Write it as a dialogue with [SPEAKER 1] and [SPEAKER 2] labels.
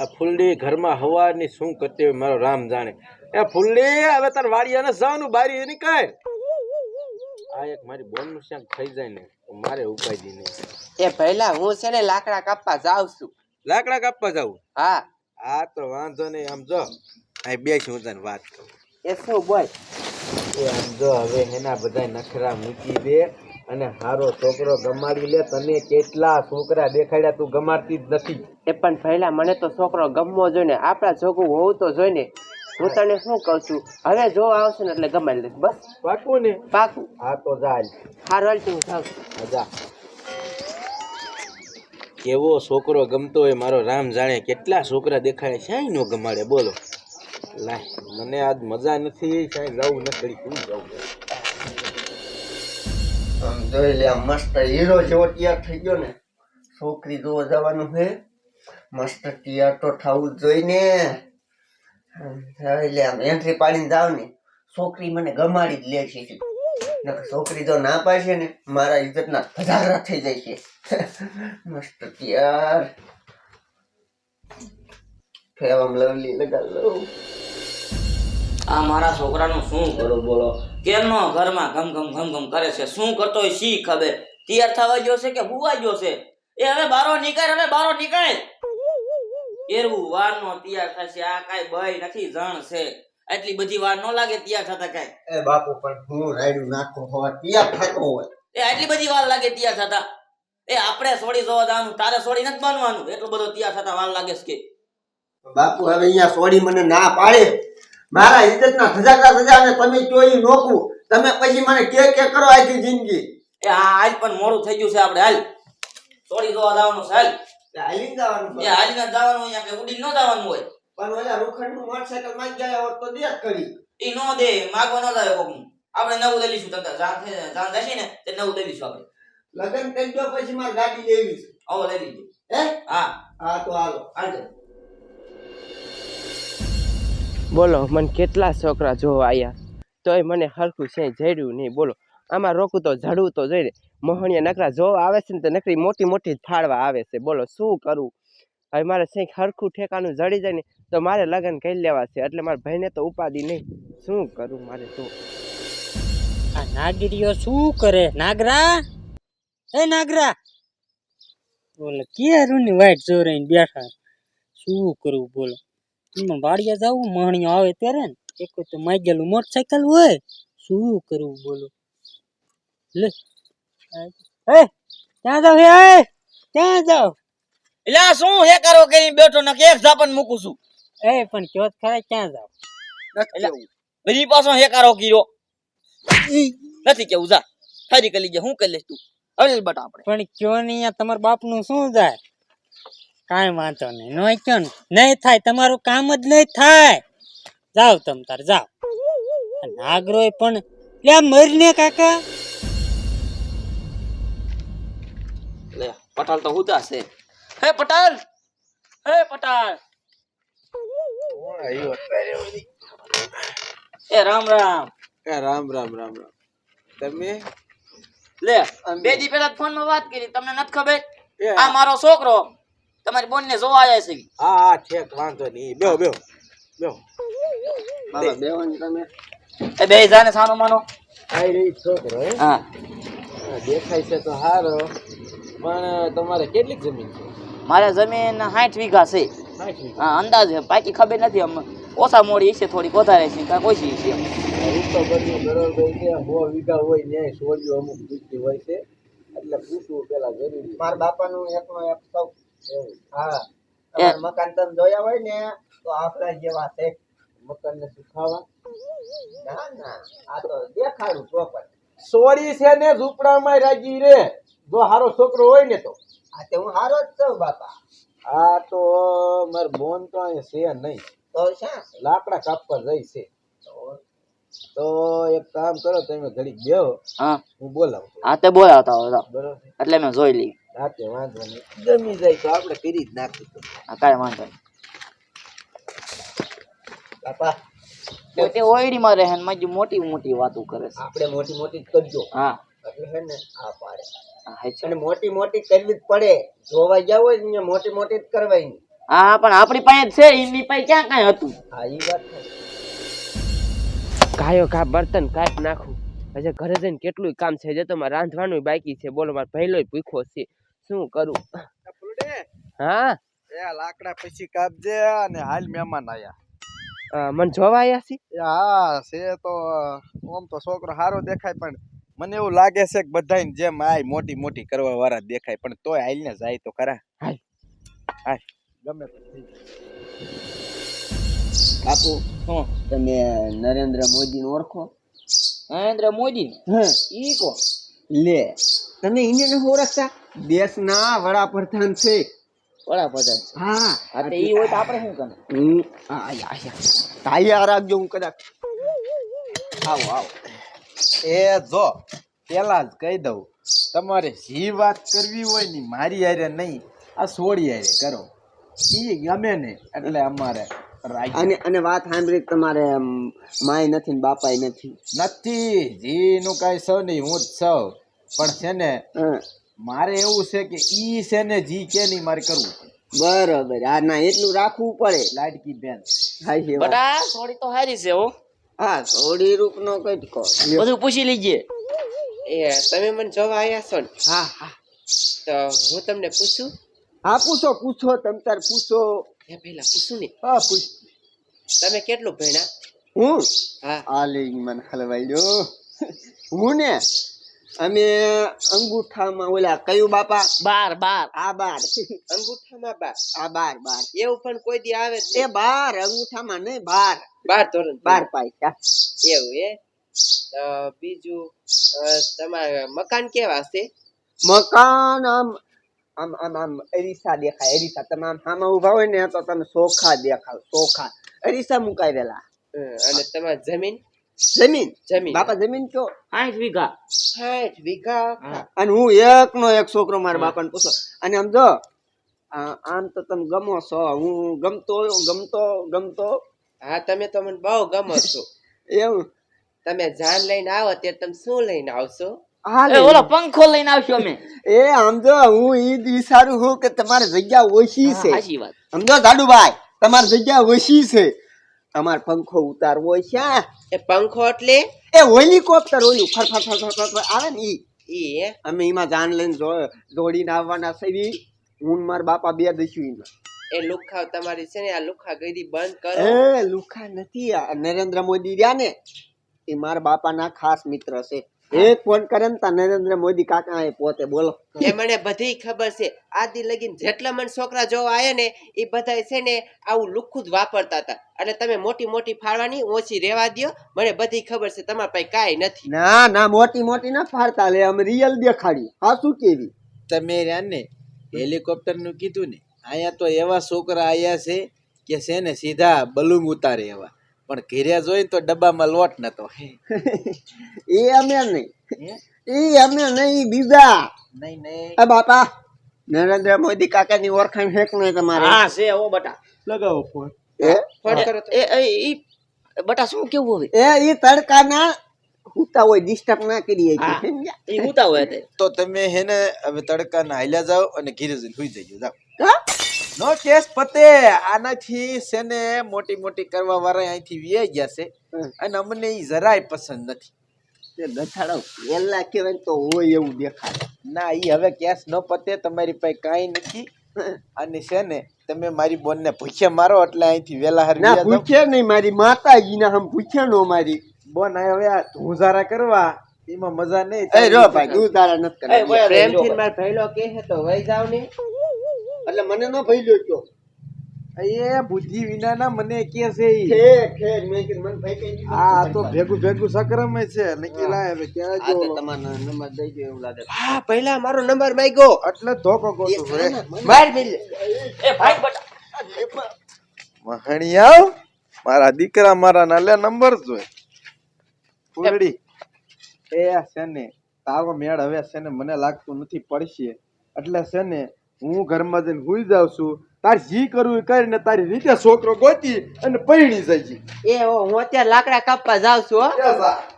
[SPEAKER 1] આ ફૂલડી ઘરમાં હવાની શું કરતી હોય મારો રામ જાણે. એ ફૂલડી હવે તાર વાડી અને જવાનું બારી એની કાય આ એક મારી બોનનું શાક થઈ જાય ને તો મારે ઉપાય દી નહીં.
[SPEAKER 2] એ પહેલા હું છે ને લાકડા કાપવા જાઉં છું.
[SPEAKER 1] લાકડા કાપવા જાઉં?
[SPEAKER 2] હા.
[SPEAKER 1] હા તો વાંધો નહીં આમ જો અહીં બેસી હું તને વાત કરું.
[SPEAKER 2] એ શું બોય
[SPEAKER 1] એ આમ જો હવે એના બધા નખરા મૂકી દે. અને હારો છોકરો ગમાડી લે તને કેટલા છોકરા દેખાડ્યા તું ગમાડતી જ નથી.
[SPEAKER 2] એ પણ પહેલા મને તો છોકરો ગમવો જોઈને આપણા છોકરું હોવું તો જોઈને હું તને શું કહું છું? હવે જો આવશે ને એટલે ગમાડી લઈશ બસ.
[SPEAKER 1] પાકું ને?
[SPEAKER 2] પાકું.
[SPEAKER 1] હા તો જા.
[SPEAKER 2] હારો હાલ તું જાઉં.
[SPEAKER 1] જા. કેવો છોકરો ગમતો હોય મારો રામ જાણે કેટલા છોકરા દેખાડે શાય નો ગમાડે બોલો. લાય મને આજ મજા નથી શાય જવું નથી જવું
[SPEAKER 3] જોઈ લે, આ મસ્ત હીરો જેવો તૈયાર થઈ ગયો ને. છોકરી જોવા જવાનું છે મસ્ત તૈયાર તો થવું જોઈએ ને. આમ જોઈ લે, આમ એન્ટ્રી પાડીને જાવ ને. છોકરી મને ગમાડી જ લે છે. છોકરી જો ના પાડશે ને, મારા ઇજ્જતના ધજાગરા થઈ જાય છે. મસ્ત તૈયાર. ફેવમ લવલી લગા લઉં.
[SPEAKER 4] આ મારા છોકરાનું શું કરું બોલો? કેમનો ઘરમાં ઘમ ઘમ ઘમ ઘમ કરે છે. શું કરતો હોય શી ખબર તૈયાર થવા ગયો છે કે હુવા ગયો છે? એ હવે બારો નીકળ હવે બારો નીકળ. એરવું વાર નો તૈયાર થશે આ કાંઈ ભય નથી જણ છે. એટલી બધી વાર નો લાગે તૈયાર થતા કઈ.
[SPEAKER 3] એ બાપુ પણ હું રાયડું નાખો હોય તૈયાર થતો હોય.
[SPEAKER 4] એ એટલી બધી વાર લાગે તૈયાર થતા. એ આપણે સોડી જોવા જવાનું તારે સોડી નથી બનવાનું. એટલો બધો તૈયાર થતા વાર લાગે છે કે?
[SPEAKER 3] બાપુ હવે અહીંયા છોડી મને ના પાડે. મારા ઇજ્જતના ધજાકા ધજા ને તમે ચોઈ નોકવું તમે પછી મને કે કે કરો આખી જિંદગી?
[SPEAKER 4] એ આ આજ પણ મોડું થઈ ગયું છે આપણે હાલ. સોડી દો જવાનું છે હાલ.
[SPEAKER 3] હાલી જવાનું
[SPEAKER 4] એ હાલીને જવાનું અહીંયા કે ઉડીને ન જવાનું હોય.
[SPEAKER 3] પણ ઓલા રૂખંડનું મોટરસાયકલમાં ગયા હોત તો કરી
[SPEAKER 4] ઈ નો દે માગવા ન કોકનું. આપણે નવું દેલીશું તમતાર જાન જાન જશે ને તે નવું લઈ આપણે.
[SPEAKER 3] લગન કરી દો પછી મારે ગાડી લેવી છે.
[SPEAKER 4] આવો લઈ લીધું.
[SPEAKER 3] હે?
[SPEAKER 4] હા.
[SPEAKER 3] હા તો હાલો.
[SPEAKER 2] બોલો, મને કેટલા છોકરા જોવા આવ્યા તોય મને હરખું છે જડ્યું નહીં, બોલો. આમાં રોકું તો જડવું તો જઈને મોહણીયા નકરા જોવા આવે છે ને તો નકરી મોટી મોટી ફાળવા આવે છે, બોલો, શું કરવું હવે મારે કંઈક હરખું ઠેકાનું જડી જાય ને, તો મારે લગ્ન કરી લેવા છે, એટલે મારા ભાઈને તો ઉપાધિ નહીં. શું કરું મારે તો?
[SPEAKER 5] આ નાગરીઓ શું કરે? નાગરા? એ નાગરા! બોલે કેરુની વાઈટ ચોરાઈને બેઠા? શું કરવું બોલો? વાડિયા જવું મહણીઓ આવે ત્યારે ને એક તો માગેલું મોટરસાયકલ હોય શું કરવું બોલો? લે. એ ક્યાં જાવ હે? ક્યાં જાવ
[SPEAKER 4] એટલે શું હે કરો કરીને બેઠો ને એક ઝાપન મૂકું છું.
[SPEAKER 5] એ પણ કયો ખરા ક્યાં જાવ
[SPEAKER 4] બધી પાછો હે કરો કીરો નથી કેવું જા. ફરી કરી લીજે હું કરી લઈશ તું. હવે બટા આપણે.
[SPEAKER 5] પણ કયો નહીં તમાર તમારા બાપનું શું જાય? કાંઈ વાંધો નહીં. નો કયો ને. નહીં થાય તમારું કામ જ નહીં થાય. જાઓ તમ તાર જાઓ. નાગરો નાગરોય પણ લે મરીને કાકા.
[SPEAKER 4] લે પટાલ તો હુદા છે. હે પટાલ! હે પટાલ! એ રામ રામ.
[SPEAKER 1] એ રામ રામ રામ રામ. તમે?
[SPEAKER 4] લે બે દી પેલા ફોનમાં વાત કરી તમને નથી ખબર? આ મારો છોકરો. તમારી બોન ને જોવા આવ્યા છે.
[SPEAKER 1] હા હા ઠેક વાંધો નહીં. બેહો બેહો બેહો.
[SPEAKER 3] બાબા બેવાની તમે.
[SPEAKER 4] એ બે જાને સાનો માનો.
[SPEAKER 1] આઈ રહી છોકરો હા?
[SPEAKER 4] હા,
[SPEAKER 1] દેખાય છે તો સારો પણ તમારે કેટલી જમીન છે?
[SPEAKER 4] મારે જમીન સાઠ વીઘા છે. હા અંદાજે. બાકી ખબર નથી અમને ઓછા મોડી છે થોડીક વધારે છે કાંઈક ઓછી છે
[SPEAKER 1] તો બધું બરોબર છે. સો વીઘા હોય ને સોળીઓ અમુક દૂધથી હોય છે. એટલે પૂછવું પેલા જરૂરી
[SPEAKER 3] મારા બાપાનું એકનો એક સૌ હા. તમારા મકાન તમે જોયા હોય ને તો આપણા જેવા છે.
[SPEAKER 1] મકાનને સુખાવા.
[SPEAKER 3] ના ના. આ તો દેખાડું
[SPEAKER 1] છે ને ઝૂંપડામાં રાજી રે. જો હારો છોકરો હોય ને તો.
[SPEAKER 3] આ તે હું હારો જ છું બાપા.
[SPEAKER 1] આ તો માર બોન તો અહીં છે નહીં.
[SPEAKER 3] તો શા?
[SPEAKER 1] લાકડા કાપવા જાય છે. તો? એક કામ કરો તમે ઘડીક બેહો.
[SPEAKER 4] હા.
[SPEAKER 1] હું બોલાવું
[SPEAKER 4] હા તે બોલાવતા હોય
[SPEAKER 1] બરોબર.
[SPEAKER 4] એટલે મેં જોઈ લઈ
[SPEAKER 1] રાતે વાંધો નહીં. ગમી જાય તો આપણે કરી જ નાખીશું
[SPEAKER 4] હા કાંઈ વાંધો નહીં.
[SPEAKER 3] બાપા.
[SPEAKER 4] પોતે ઓયડીમાં રહે ને માજી મોટી મોટી વાતો કરે છે.
[SPEAKER 3] આપણે મોટી મોટી જ કરજો.
[SPEAKER 4] હા.
[SPEAKER 3] એટલે છે ને આ પાડે.
[SPEAKER 4] હા, હે છે.
[SPEAKER 3] અને મોટી મોટી કરવી જ પડે. જોવા જાવ હોય ને મોટી મોટી જ કરવાની
[SPEAKER 4] હા પણ આપણી પાસે છે. એની પાસે ક્યાં કાંઈ હતું?
[SPEAKER 3] હા એ વાત
[SPEAKER 2] કાયો કા બર્તન કાઢી નાખું. હજે ઘરે જઈને કેટલું કામ છે. જે તો મારે રાંધવાનું બાકી છે. બોલો મારે પહેલો ભૂખો છે. શું કરું? હા?
[SPEAKER 1] એ લાકડા પછી કાપજે અને હાલ મહેમાન આયા.
[SPEAKER 2] મને જોવા આયા છે?
[SPEAKER 1] હા છે તો ઓમ તો છોકરો સારો દેખાય પણ મને એવું લાગે છે કે બધાને જેમ આય મોટી મોટી કરવા વાળા દેખાય પણ તોય હાલ ને જાય તો ખરા.
[SPEAKER 2] હાલ.
[SPEAKER 1] હાલ ગમે
[SPEAKER 3] બાપુ
[SPEAKER 4] શું
[SPEAKER 3] તમે નરેન્દ્ર મોદી ઓળખો?
[SPEAKER 4] નરેન્દ્ર મોદી
[SPEAKER 3] હા.
[SPEAKER 4] ઈ કો
[SPEAKER 3] લે. તમે ઇન્ડિયન નથી ઓળખતા દેશના વડાપ્રધાન છે.
[SPEAKER 4] વડાપ્રધાન.
[SPEAKER 3] હા.
[SPEAKER 4] અરે એ હોય તો આપણે શું કરે
[SPEAKER 3] હું આયા રાખજો હું કદાચ. આવો આવો.
[SPEAKER 1] એ જો પેલા જ કહી દઉં. તમારે જે વાત કરવી હોય ને મારી હારે નહીં. આ સોડી હારે કરો. એ ગમે ને એટલે અમારે
[SPEAKER 3] અને અને વાત સાંભળી તમારે માય નથી ને બાપાય નથી?
[SPEAKER 1] નથી જીનું કાંઈ સૌ નહીં હું જ સૌ પણ છે ને મારે એવું છે કે ઈ છે ને જી કે નહીં મારે કરવું
[SPEAKER 3] બરોબર. હા ના એટલું રાખવું પડે.
[SPEAKER 1] લાડકી બેન.
[SPEAKER 4] બટા સોરી તો હારી છે હો.
[SPEAKER 3] હા થોડી રૂપ નો કઈ કહો.
[SPEAKER 4] બધું પૂછી લીજે.
[SPEAKER 2] એ તમે મને જોવા આવ્યા છો ને?
[SPEAKER 3] હા હા.
[SPEAKER 2] તો હું તમને પૂછું?
[SPEAKER 3] હા પૂછો પૂછો તમ તાર પૂછો.
[SPEAKER 2] એ પેલા પૂછું ને.
[SPEAKER 3] હા પૂછ.
[SPEAKER 2] તમે કેટલું ભણ્યા?
[SPEAKER 3] હું?
[SPEAKER 2] હા.
[SPEAKER 3] આ લઈ મને હલવાઈ હું ને? અમે અંગૂઠામાં ઓલા કયું બાપા?
[SPEAKER 4] બાર બાર.
[SPEAKER 3] આ બાર.
[SPEAKER 2] અંગૂઠામાં બાર.
[SPEAKER 3] આ બાર બાર.
[SPEAKER 2] એવું પણ કોઈ દી આવે તે
[SPEAKER 3] એ બાર અંગૂઠામાં નહીં બાર.
[SPEAKER 2] બાર ધોરણ
[SPEAKER 3] બાર પાય
[SPEAKER 2] એવું એ તો બીજું તમારે મકાન કેવા છે?
[SPEAKER 3] મકાન આમ આમ આમ આમ અરીસા દેખાય અરીસા. તમે આમ સામે ઊભા હોય ને તો તમે ચોખા દેખાવ ચોખા અરીસા મુકાઈ
[SPEAKER 2] દેલા અને તમારી જમીન?
[SPEAKER 3] જમીન.
[SPEAKER 2] જમીન.
[SPEAKER 3] બાપા જમીન કયો?
[SPEAKER 4] આઠ વીઘા.
[SPEAKER 2] સાઠ વીઘા.
[SPEAKER 3] અને હું એક નો એક છોકરો મારા બાપાને પૂછો. અને આમ જો આમ તો તમે ગમો છો. હું ગમતો ગમતો ગમતો.
[SPEAKER 2] હા તમે તો મને બહુ ગમો છો.
[SPEAKER 3] એવું.
[SPEAKER 2] તમે જાન લઈને આવો તે તમે શું લઈને આવશો?
[SPEAKER 4] ઓલો પંખો લઈને આવશો અમે.
[SPEAKER 3] એ સમજો હું ઈ વિચારું છું કે તમારી જગ્યા ઓછી છે. સમજો દાદુભાઈ તમારી જગ્યા ઓછી છે. તમારે પંખો ઉતારવો છે
[SPEAKER 2] એ પંખો એટલે?
[SPEAKER 3] એ હેલિકોપ્ટર ઓલું ફર ફર ફર ફર ફર આવે ને ઈ.
[SPEAKER 2] ઈ
[SPEAKER 3] અમે એમાં જાન લઈને દોડીને આવવાના છે હું માર બાપા બે દઈશું
[SPEAKER 2] એ લુખા તમારી છે ને આ લુખા ગઈ બંધ કરો.
[SPEAKER 3] એ લુખા નથી આ નરેન્દ્ર મોદી રહ્યા ને એ મારા બાપાના ખાસ મિત્ર છે. એક ફોન કરે ને તા નરેન્દ્ર મોદી કાકા એ પોતે બોલો.
[SPEAKER 2] એ મને બધી ખબર છે. આદિ લગીન જેટલા મને છોકરા જોવા આયા ને એ બધા છે ને આવું લુખું જ વાપરતા હતા. અને તમે મોટી મોટી ફાળવાની ઓછી રેવા દ્યો. મને બધી ખબર છે. તમારા પાસે કાંઈ નથી.
[SPEAKER 3] ના ના મોટી મોટી ના ફાડતા. લે અમે રિયલ દેખાડી હા શું કેવી?
[SPEAKER 1] તમે રહ્યા ને હેલિકોપ્ટરનું કીધું ને અહીંયા તો એવા છોકરા આયા છે કે છે ને સીધા બલૂંગ ઉતારે એવા. પણ ઘેર્યા જોઈને તો ડબ્બામાં લોટ નતો.
[SPEAKER 3] એ અમે નહીં. એ અમે નહીં બીજા.
[SPEAKER 1] નહીં નહીં.
[SPEAKER 3] બાપા નરેન્દ્ર મોદી કાકા ની ઓળખાણ હેક નહીં તમારે?
[SPEAKER 4] હા છે ઓ બટા.
[SPEAKER 1] લગાવો ફોન.
[SPEAKER 3] એ
[SPEAKER 2] ફોન કરો
[SPEAKER 4] એ એ બટા શું કેવું હવે?
[SPEAKER 3] એ ઈ તડકાના હુતા હોય ડિસ્ટર્બ ના કરીએ.
[SPEAKER 4] ઈ હુતા હોય તો.
[SPEAKER 1] તમે હેને હવે તડકાના હાલ્યા જાઓ અને ઘીરે જઈને સુઈ જજો જાઓ.
[SPEAKER 3] હા?
[SPEAKER 1] નો કેસ પતે આનાથી સેને મોટી મોટી કરવા વાળા અહીંથી વિયાઈ ગયા છે. અને અમને એ જરાય પસંદ નથી.
[SPEAKER 3] પેલા કહેવાય તો હોય એવું દેખાય.
[SPEAKER 1] ના એ હવે કેસ ન પતે તમારી પાસે કાંઈ નથી. અને છે ને તમે મારી બોન ને ભૂખ્યા મારો એટલે અહીંથી વેલા હાર
[SPEAKER 3] ના ભૂખ્યા નહીં મારી માતાજી ના હમ ભૂખ્યા નો મારી.
[SPEAKER 1] બોન હવે આ ધુંઝારા કરવા એમાં મજા નહીં
[SPEAKER 3] એ રો ભાઈ ધુંઝારા નથી
[SPEAKER 4] એ
[SPEAKER 3] કરવા
[SPEAKER 4] વયા
[SPEAKER 2] પ્રેમ મારા ભઈલો કે છે તો વહી જાવ ને.
[SPEAKER 3] એટલે મને ન ભઈલ્યો કયો.
[SPEAKER 1] એ બુદ્ધિ વિનાના મને કે છે
[SPEAKER 3] ઠેક ઠેક મેં કીધું મને ભાઈ કઈ
[SPEAKER 1] આ તો ભેગું ભેગું સક્રમ છે લાય હવે ક્યાં જો
[SPEAKER 3] તમારો નંબર દઈ દો એવું લાગે.
[SPEAKER 2] હા પહેલા મારો નંબર માંગ્યો.
[SPEAKER 1] એટલે ધોકો ગોતું રે.
[SPEAKER 2] માર મિલ.
[SPEAKER 4] એ ભાઈ બટા.
[SPEAKER 1] મહણિયાવ મારા દીકરા મારા નાલે નંબર જોય. ફૂલડી એ છે ને તારો મેળ હવે છે ને મને લાગતું નથી પડશે. એટલે છે ને હું ઘરમાં જઈને હુઈ જાઉં છું. તાર જી કરવું કરીને તારી રીતે છોકરો ગોતી અને પરણી જાય
[SPEAKER 2] એ હો, હું અત્યારે લાકડા કાપવા જાઉં છું હો.
[SPEAKER 1] છે